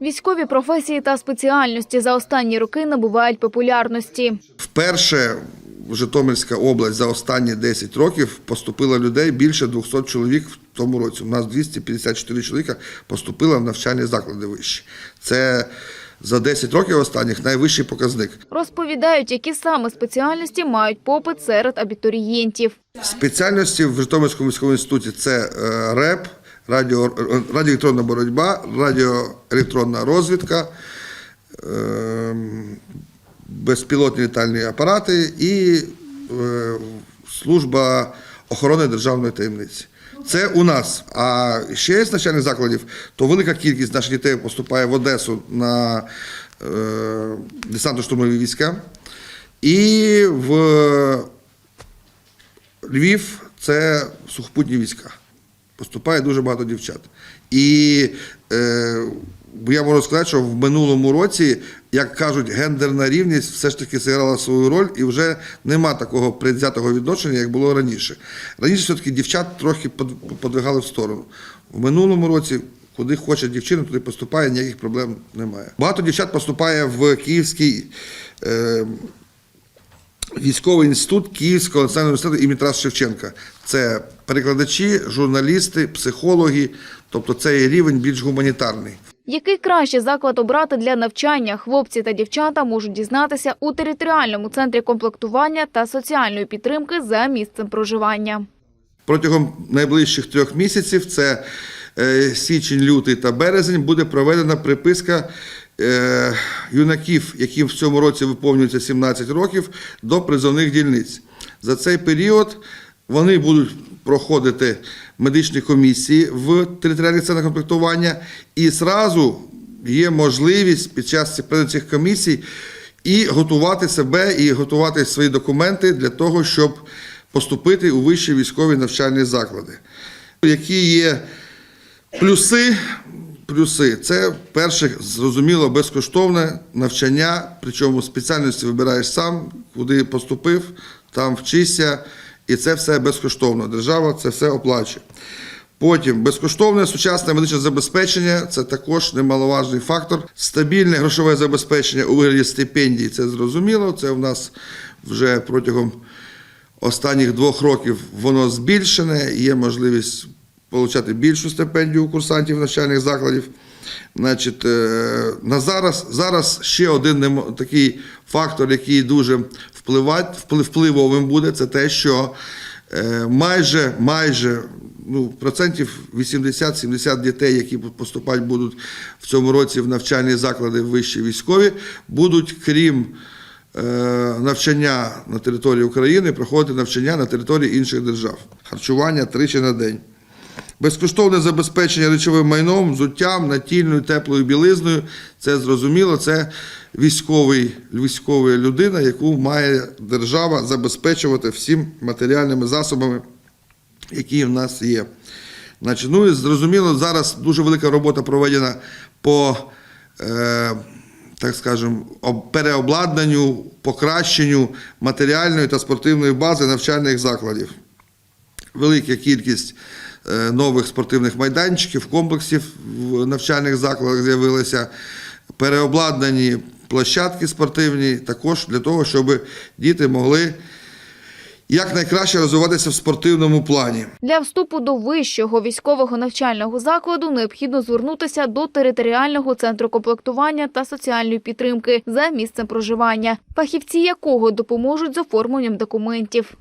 Військові професії та спеціальності за останні роки набувають популярності. Вперше в Житомирська область за останні 10 років поступило людей більше 200 чоловік в тому році. У нас 254 чоловіка поступило в навчальні заклади вищі. Це за 10 років останніх найвищий показник. Розповідають, які саме спеціальності мають попит серед абітурієнтів. Спеціальності в Житомирському військовому інституті це е, РЕП, радіо, радіоелектронна боротьба, радіоелектронна розвідка, е, безпілотні літальні апарати і е, служба охорони державної таємниці. Це у нас. А ще з навчальних закладів, то велика кількість наших дітей поступає в Одесу на е, десантно-штурмові війська. І в Львів це сухопутні війська. Поступає дуже багато дівчат. І е, я можу сказати, що в минулому році, як кажуть, гендерна рівність все ж таки зіграла свою роль, і вже нема такого предвзятого відношення, як було раніше. Раніше все-таки дівчат трохи под- подвигали в сторону. В минулому році. Куди хоче дівчина, туди поступає, ніяких проблем немає. Багато дівчат поступає в Київський е, військовий інститут Київського національного університету імені Тараса Шевченка. Це перекладачі, журналісти, психологи, тобто це є рівень більш гуманітарний. Який краще заклад обрати для навчання, хлопці та дівчата можуть дізнатися у територіальному центрі комплектування та соціальної підтримки за місцем проживання. Протягом найближчих трьох місяців, це е, січень, лютий та березень, буде проведена приписка юнаків, яким в цьому році виповнюється 17 років, до призовних дільниць. За цей період вони будуть проходити медичні комісії в територіальних центрах комплектування, і зразу є можливість під час цих комісій і готувати себе, і готувати свої документи для того, щоб поступити у вищі військові навчальні заклади. Які є плюси? Плюси це перше, зрозуміло, безкоштовне навчання, причому спеціальності вибираєш сам, куди поступив, там вчишся, і це все безкоштовно. Держава це все оплачує. Потім безкоштовне сучасне медичне забезпечення це також немаловажний фактор. Стабільне грошове забезпечення у вигляді стипендій це зрозуміло. Це в нас вже протягом останніх двох років воно збільшене, є можливість отримати більшу стипендію у курсантів навчальних закладів. Значить, е, на зараз, зараз ще один такий фактор, який дуже впливать, вплив- впливовим буде, це те, що е, майже, майже ну, процентів 80-70 дітей, які поступати будуть в цьому році в навчальні заклади вищі військові, будуть, крім е, навчання на території України, проходити навчання на території інших держав. Харчування тричі на день. Безкоштовне забезпечення речовим майном, взуттям, натільною, теплою білизною. Це зрозуміло, це військовий, військова людина, яку має держава забезпечувати всім матеріальними засобами, які в нас є. Значить, ну і зрозуміло, зараз дуже велика робота проведена по, е, так скажемо, переобладнанню, покращенню матеріальної та спортивної бази навчальних закладів велика кількість е, нових спортивних майданчиків, комплексів в навчальних закладах з'явилися, переобладнані площадки спортивні, також для того, щоб діти могли якнайкраще розвиватися в спортивному плані. Для вступу до вищого військового навчального закладу необхідно звернутися до територіального центру комплектування та соціальної підтримки за місцем проживання, фахівці якого допоможуть з оформленням документів.